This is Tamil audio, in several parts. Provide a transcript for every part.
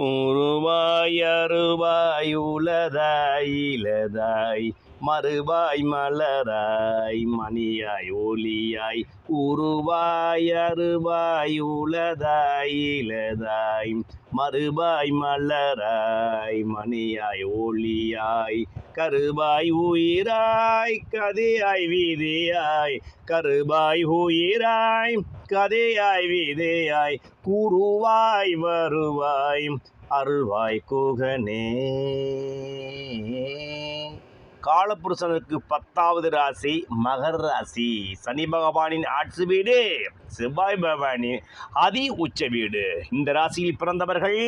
உருவாய் அருவாய் உலதாய் இலதாய் மறுவாய் மலராய் மணியாய் ஒளியாய் உருவாய் அருவாய் உலதாய் இலதாய் மறுவாய் மலராய் மணியாய் ஒளியாய் கருவாய் உயிராய் கதையாய் வீதியாய் கருவாய் உயிராய் கதையாய் விதையாய் கூறுவாய் வருவாய் அருள்வாய் குகனே. காலபுருஷனுக்கு பத்தாவது ராசி மகர ராசி. சனி பகவானின் ஆட்சி வீடு செவ்வாய் பகவானின் அதி உச்ச வீடு. இந்த ராசியில் பிறந்தவர்கள்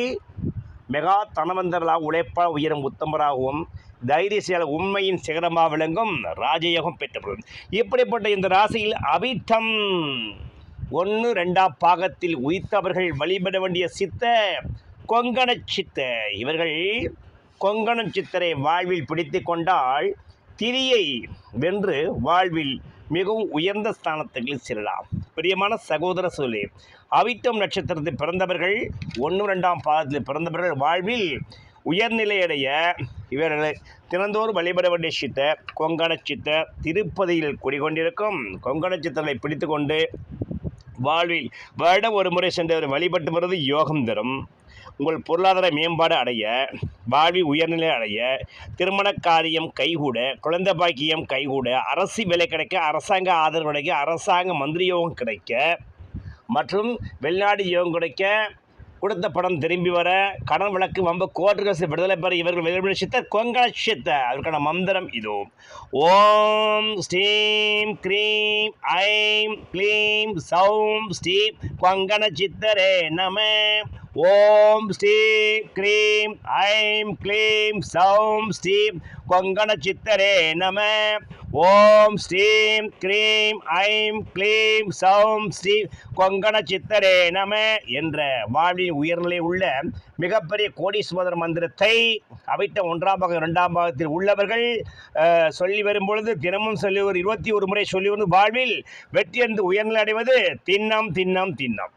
மெகா தனவந்தர்களாக உழைப்பா உயரும் உத்தமராகவும் தைரியசால உண்மையின் சிகரமாக விளங்கும் ராஜயோகம் பெற்றப்படும் இப்படிப்பட்ட இந்த ராசியில் அவிட்டம் ஒன்று ரெண்டாம் பாகத்தில் உயிர்த்தவர்கள் வழிபட வேண்டிய சித்த கொங்கண சித்த. இவர்கள் கொங்கண சித்தரை வாழ்வில் பிடித்து கொண்டால் திரியை வென்று வாழ்வில் மிகவும் உயர்ந்த ஸ்தானத்துக்கு செல்லலாம். பிரியமான சகோதர சூழலே அவிட்டம் நட்சத்திரத்தில் பிறந்தவர்கள் ஒன்று ரெண்டாம் பாதத்தில் பிறந்தவர்கள் வாழ்வில் உயர்நிலையடைய இவர்களை தினந்தோறும் வழிபட வேண்டிய சித்த கொங்கண சித்த திருப்பதியில் குடிகொண்டிருக்கும் கொங்கண சித்தரை பிடித்து கொண்டு வாழ்வில் வருடம் ஒரு முறை சென்றவர் வழிபட்டு வருவது யோகம் தரும். உங்கள் பொருளாதார மேம்பாடு அடைய வாழ்வி உயர்நிலை அடைய திருமண காரியம் கைகூட குழந்தை பாக்கியம் கைகூட அரசு வேலை கிடைக்க அரசாங்க ஆதரவு கிடைக்க அரசாங்க மந்திரி யோகம் கிடைக்க மற்றும் வெளிநாடு யோகம் கிடைக்க கொடுத்த படம் திரும்பி வர கடன் விளக்கு வம்ப கோர்ட்டுகள் விடுதலை பெற இவர்கள் வெளிப்பட சித்த கொங்கண சித்த. அதற்கான மந்திரம் இதோ. ஓம் ஸ்ரீம் க்ரீம் ஐம் க்ளீம் சௌம் ஸ்ரீம் கொங்கண சித்தரே நம. ஓம் ஸ்ரீம் க்ரீம் ஐம் க்ளீம் சௌம் ஸ்ரீம் கொங்கண சித்தரே நம. ஓம் ஸ்ரீம் க்ரீம் ஐம் க்ளீம் சௌம் ஸ்ரீ கொங்கண சித்தரே நம என்ற வாழ்வின் உயர்நிலை உள்ள மிகப்பெரிய கோடீஸ்வரர் மந்திரத்தை அவைத்த ஒன்றாம் பாகம் இரண்டாம் பாகத்தில் உள்ளவர்கள் சொல்லி வரும் பொழுது தினமும் சொல்லி ஒரு இருபத்தி ஒரு முறை சொல்லி வரும் வாழ்வில் வெற்றி என்று உயர்நிலை அடைவது தின்னம் தின்னம் தின்னம்.